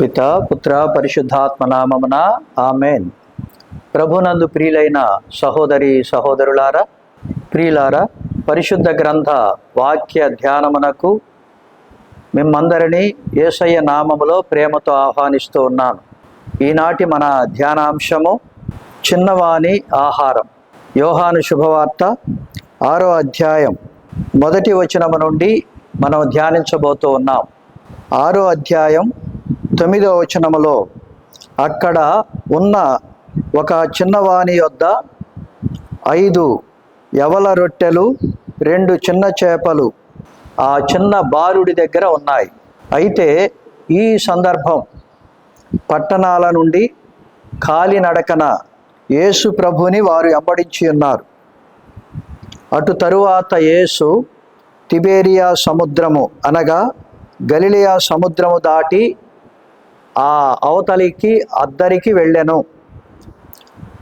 పిత పుత్ర పరిశుద్ధాత్మ నామమున ఆమెన్. ప్రభునందు ప్రియులైన సహోదరి సహోదరులారా ప్రియులారా పరిశుద్ధ గ్రంథ వాక్య ధ్యానమునకు మిమ్మందరినీ యేసయ్య నామములో ప్రేమతో ఆహ్వానిస్తూ ఉన్నాను. ఈనాటి మన ధ్యానాంశము చిన్నవాణి ఆహారం. యోహాను శుభవార్త ఆరో అధ్యాయం మొదటి వచనము నుండి మనం ధ్యానించబోతూ ఉన్నాం. ఆరో అధ్యాయం తొమ్మిదో వచనములో అక్కడ ఉన్న ఒక చిన్నవాని యొద్ద ఐదు ఎవల రొట్టెలు రెండు చిన్న చేపలు ఆ చిన్న బాలుడి దగ్గర ఉన్నాయి. అయితే ఈ సందర్భం పట్టణాల నుండి కాలినడకన యేసు ప్రభుని వారు వెంబడించి ఉన్నారు. అటు తరువాత యేసు తిబేరియా సముద్రము అనగా గలిలియా సముద్రము దాటి ఆ అవతలికి అద్దరికి వెళ్ళెను.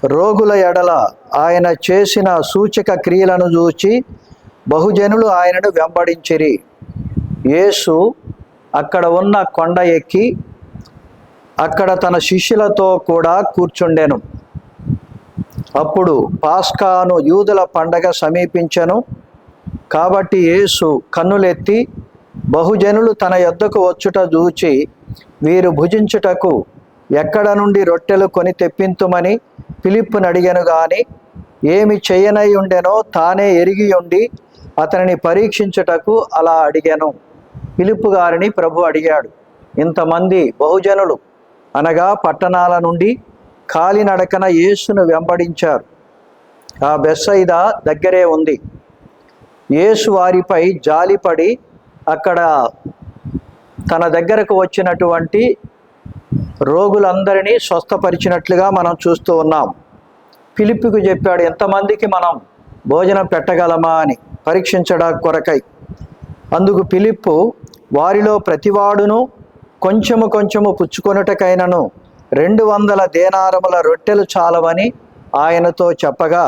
రోగుల ఎడల ఆయన చేసిన సూచక క్రియలను చూచి బహుజనులు ఆయనను వెంబడించిరి. యేసు అక్కడ ఉన్న కొండ ఎక్కి అక్కడ తన శిష్యులతో కూడా కూర్చుండెను. అప్పుడు పాస్కాను యూదుల పండగ సమీపించెను. కాబట్టి యేసు కన్నులెత్తి బహుజనులు తన యొద్దకు వచ్చుట చూచి వీరు భుజించుటకు ఎక్కడ నుండి రొట్టెలు కొని తెప్పింతుమని పిలిప్పును అడిగాను గాని ఏమి చేయనై ఉండెనో తానే ఎరిగి ఉండి అతనిని పరీక్షించుటకు అలా అడిగాను. పిలుపు గారిని ప్రభు అడిగాడు ఇంతమంది బహుజనులు అనగా పట్టణాల నుండి కాలినడకన యేసును వెంబడించారు. ఆ బెస్సైద దగ్గరే ఉంది. యేసు వారిపై జాలిపడి అక్కడ తన దగ్గరకు వచ్చినటువంటి రోగులందరినీ స్వస్థపరిచినట్లుగా మనం చూస్తూ ఉన్నాం. పిలిపికు చెప్పాడు ఎంతమందికి మనం భోజనం పెట్టగలమా? అని పరీక్షించడా కొరకై. అందుకు పిలిప్పు వారిలో ప్రతివాడును కొంచెము కొంచెము పుచ్చుకొనుటకైనను రెండు వందల దేనారముల రొట్టెలు చాలవని ఆయనతో చెప్పగా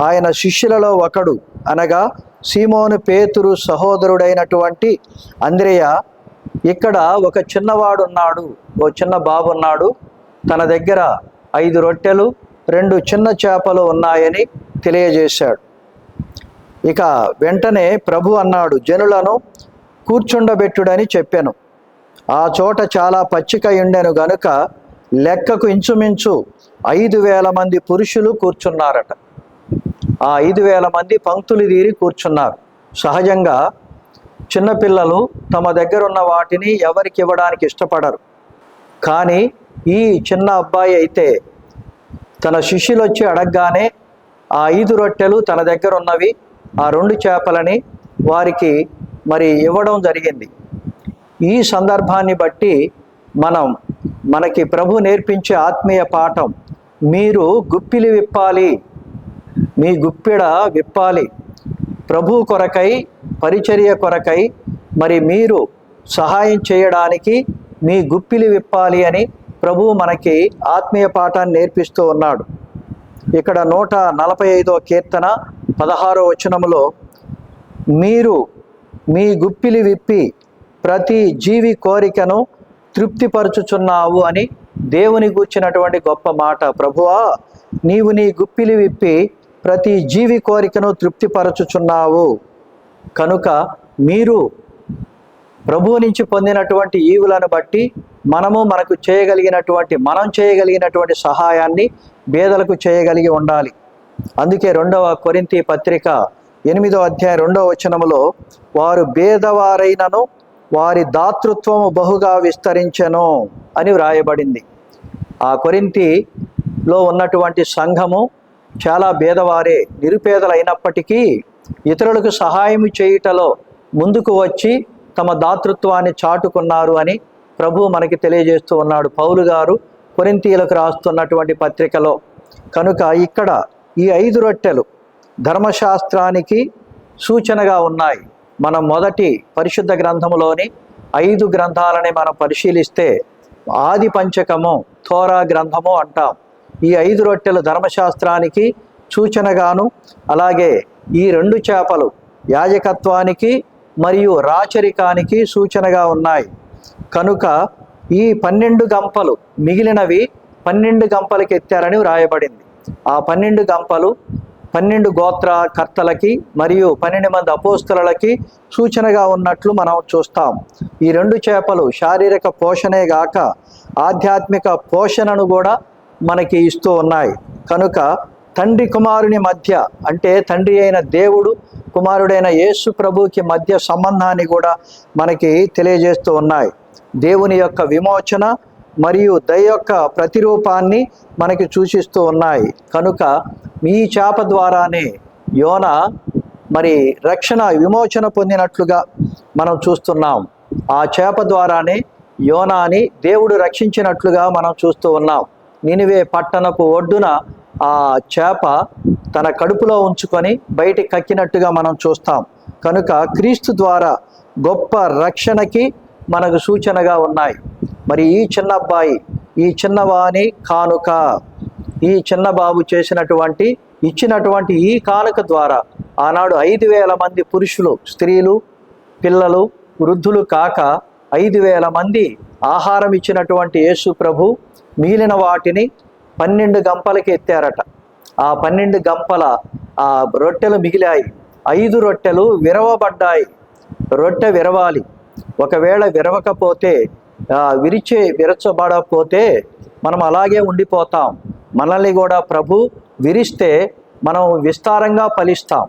ఆయన శిష్యులలో ఒకడు అనగా సీమోను పేతురు సహోదరుడైనటువంటి అంద్రేయ ఇక్కడ ఒక చిన్నవాడు ఉన్నాడు ఓ చిన్న బాబు ఉన్నాడు తన దగ్గర ఐదు రొట్టెలు రెండు చిన్న చేపలు ఉన్నాయని తెలియజేశాడు. ఇక వెంటనే ప్రభు అన్నాడు జనులను కూర్చుండబెట్టుడని చెప్పాను. ఆ చోట చాలా పచ్చిక ఉండెను గనుక లెక్కకు ఇంచుమించు ఐదు వేల మంది పురుషులు కూర్చున్నారట. ఆ ఐదు వేల మంది పంక్తులు తీరి కూర్చున్నారు. సహజంగా చిన్నపిల్లలు తమ దగ్గర ఉన్న వాటిని ఎవరికి ఇవ్వడానికి ఇష్టపడరు. కానీ ఈ చిన్న అబ్బాయి అయితే తన శిష్యులు వచ్చి అడగగానే ఆ ఐదు రొట్టెలు తన దగ్గర ఉన్నవి ఆ రెండు చేపలని వారికి మరి ఇవ్వడం జరిగింది. ఈ సందర్భాన్ని బట్టి మనం మనకి ప్రభు నేర్పించే ఆత్మీయ పాఠం మీరు గుప్పిలి విప్పాలి. మీ గుప్పిడ విప్పాలి. ప్రభు కొరకై పరిచర్య కొరకై మరి మీరు సహాయం చేయడానికి మీ గుప్పిలి విప్పాలి అని ప్రభు మనకి ఆత్మీయ పాఠాన్ని నేర్పిస్తూ ఉన్నాడు. ఇక్కడ నూట నలభై ఐదో కీర్తన పదహారో వచనములో మీరు మీ గుప్పిలి విప్పి ప్రతి జీవి కోరికను తృప్తిపరచుచున్నావు అని దేవుని గూర్చినటువంటి గొప్ప మాట. ప్రభువా నీవు నీ గుప్పిలి విప్పి ప్రతి జీవి కోరికను తృప్తిపరచుచున్నావు. కనుక మీరు ప్రభువు నుంచి పొందినటువంటి ఈవులను బట్టి మనము మనకు చేయగలిగినటువంటి మనం చేయగలిగినటువంటి సహాయాన్ని పేదలకు చేయగలిగి ఉండాలి. అందుకే రెండవ కొరింతి పత్రిక ఎనిమిదో అధ్యాయం రెండవ వచనములో వారు భేదవారైనను వారి దాతృత్వము బహుగా విస్తరించెను అని వ్రాయబడింది. ఆ కొరింతిలో ఉన్నటువంటి సంఘము చాలా భేదవారే నిరుపేదలైనప్పటికీ ఇతరులకు సహాయం చేయుటలో ముందుకు వచ్చి తమ దాతృత్వాన్ని చాటుకున్నారు అని ప్రభు మనకి తెలియజేస్తూ ఉన్నాడు. పౌలు గారు కొరింతీయులకు రాస్తున్నటువంటి పత్రికలో కనుక ఇక్కడ ఈ ఐదు రొట్టెలు ధర్మశాస్త్రానికి సూచనగా ఉన్నాయి. మనం మొదటి పరిశుద్ధ గ్రంథంలోని ఐదు గ్రంథాలని మనం పరిశీలిస్తే ఆది పంచకము థోరా గ్రంథము అంటాం. ఈ ఐదు రొట్టెలు ధర్మశాస్త్రానికి సూచనగాను అలాగే ఈ రెండు చేపలు యాజకత్వానికి మరియు రాచరికానికి సూచనగా ఉన్నాయి. కనుక ఈ పన్నెండు గంపలు మిగిలినవి పన్నెండు గంపలకి ఎత్తారని వ్రాయబడింది. ఆ పన్నెండు గంపలు పన్నెండు గోత్ర కర్తలకి మరియు పన్నెండు మంది అపోస్తులకి సూచనగా ఉన్నట్లు మనం చూస్తాం. ఈ రెండు చేపలు శారీరక పోషణే గాక ఆధ్యాత్మిక పోషణను కూడా మనకి ఇస్తూ ఉన్నాయి. కనుక తండ్రి కుమారుని మధ్య అంటే తండ్రి అయిన దేవుడు కుమారుడైన యేసు ప్రభుకి మధ్య సంబంధాన్ని కూడా మనకి తెలియజేస్తూ ఉన్నాయి. దేవుని యొక్క విమోచన మరియు దయ యొక్క ప్రతిరూపాన్ని మనకి సూచిస్తూ ఉన్నాయి. కనుక ఈ చేప ద్వారానే యోన మరి రక్షణ విమోచన పొందినట్లుగా మనం చూస్తున్నాం. ఆ చేప ద్వారానే యోనాని దేవుడు రక్షించినట్లుగా మనం చూస్తూ ఉన్నాం. నినివే పట్టణపు ఒడ్డున ఆ చేప తన కడుపులో ఉంచుకొని బయటికి కక్కినట్టుగా మనం చూస్తాం. కనుక క్రీస్తు ద్వారా గొప్ప రక్షణకి మనకు సూచనగా ఉన్నాయి. మరి ఈ చిన్న అబ్బాయి ఈ చిన్నవాని కానుక ఈ చిన్న బాబు చేసినటువంటి ఇచ్చినటువంటి ఈ కానుక ద్వారా ఆనాడు ఐదు వేల మంది పురుషులు స్త్రీలు పిల్లలు వృద్ధులు కాక ఐదు వేల మంది ఆహారం ఇచ్చినటువంటి యేసు ప్రభు మిగిలిన వాటిని పన్నెండు గంపలకి ఎత్తారట. ఆ పన్నెండు గంపల ఆ రొట్టెలు మిగిలాయి. ఐదు రొట్టెలు విరవబడ్డాయి. రొట్టె విరవాలి. ఒకవేళ విరవకపోతే విరిచే విరచబడకపోతే మనం అలాగే ఉండిపోతాం. మనల్ని కూడా ప్రభు విరిస్తే మనం విస్తారంగా ఫలిస్తాం.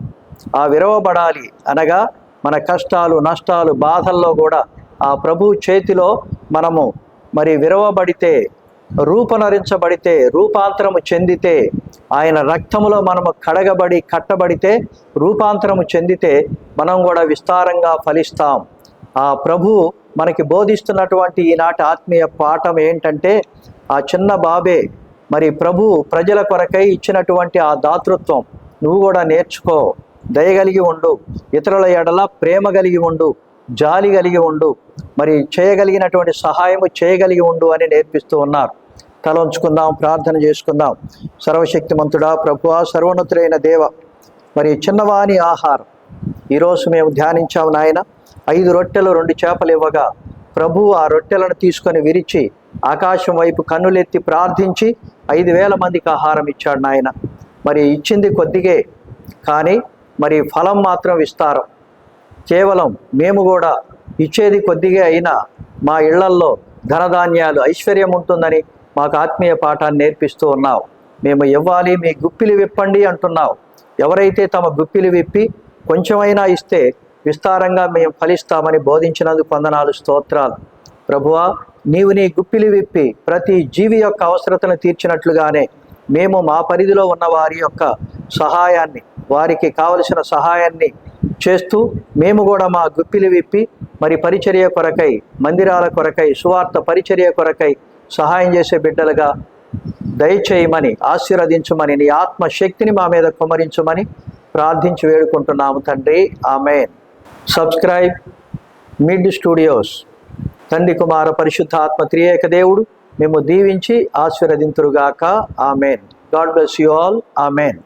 ఆ విరవబడాలి అనగా మన కష్టాలు నష్టాలు బాధల్లో కూడా ఆ ప్రభు చేతిలో మనము మరి విరవబడితే రూపనరించబడితే రూపాంతరము చెందితే ఆయన రక్తములో మనము కడగబడి కట్టబడితే రూపాంతరము చెందితే మనం కూడా విస్తారంగా ఫలిస్తాం. ఆ ప్రభు మనకి బోధిస్తున్నటువంటి ఈనాటి ఆత్మీయ పాఠం ఏంటంటే ఆ చిన్న బాబే మరి ప్రభు ప్రజల కొరకై ఇచ్చినటువంటి ఆ దాతృత్వం. నువ్వు కూడా నేర్చుకో దయగలిగి ఉండు. ఇతరుల ఎడల ప్రేమ కలిగి ఉండు. జాలి కలిగి ఉండు. మరి చేయగలిగినటువంటి సహాయము చేయగలిగి ఉండు అని నేర్పిస్తూ ఉన్నారు. తల ఉంచుకుందాం ప్రార్థన చేసుకుందాం. సర్వశక్తిమంతుడా ప్రభువా సర్వోన్నతుడైన దేవ మరి చిన్నవాని ఆహారం. ఈరోజు మేము ధ్యానించాము నాయన ఐదు రొట్టెలు రెండు చేపలు ఇవ్వగా ప్రభు ఆ రొట్టెలను తీసుకొని విరిచి ఆకాశం వైపు కన్నులెత్తి ప్రార్థించి ఐదు వేల మందికి ఆహారం ఇచ్చాడు నాయన. మరి ఇచ్చింది కొద్దిగే కానీ మరి ఫలం మాత్రం విస్తారం. కేవలం మేము కూడా ఇచ్చేది కొద్దిగా అయినా మా ఇళ్ళల్లో ధనధాన్యాలు ఐశ్వర్యం ఉంటుందని మాకు ఆత్మీయ పాఠాన్ని నేర్పిస్తూ ఉన్నావు. మేము ఇవ్వాలి మీ గుప్పిలి విప్పండి అంటున్నావు. ఎవరైతే తమ గుప్పిలి విప్పి కొంచెమైనా ఇస్తే విస్తారంగా మేము ఫలిస్తామని బోధించినందుకు వందనాలు స్తోత్రాలు. ప్రభువా నీవు నీ గుప్పిలి విప్పి ప్రతి జీవి యొక్క అవసరతను తీర్చినట్లుగానే మేము మా పరిధిలో ఉన్న వారి యొక్క సహాయాన్ని వారికి కావలసిన సహాయాన్ని చేస్తూ మేము కూడా మా గుప్పిలు విప్పి మరి పరిచర్య కొరకై మందిరాల కొరకై సువార్త పరిచర్య కొరకై సహాయం చేసే బిడ్డలుగా దయచేయమని ఆశీర్వదించమని నీ ఆత్మశక్తిని మా మీద కుమరించమని ప్రార్థించి వేడుకుంటున్నాము తండ్రి. ఆమె సబ్స్క్రైబ్ మిడ్ స్టూడియోస్. తండ్రి కుమార పరిశుద్ధ ఆత్మ త్రియేక దేవుడు మేము దీవించి ఆశీర్వదింతురుగాక. Amen. God bless you all. Amen.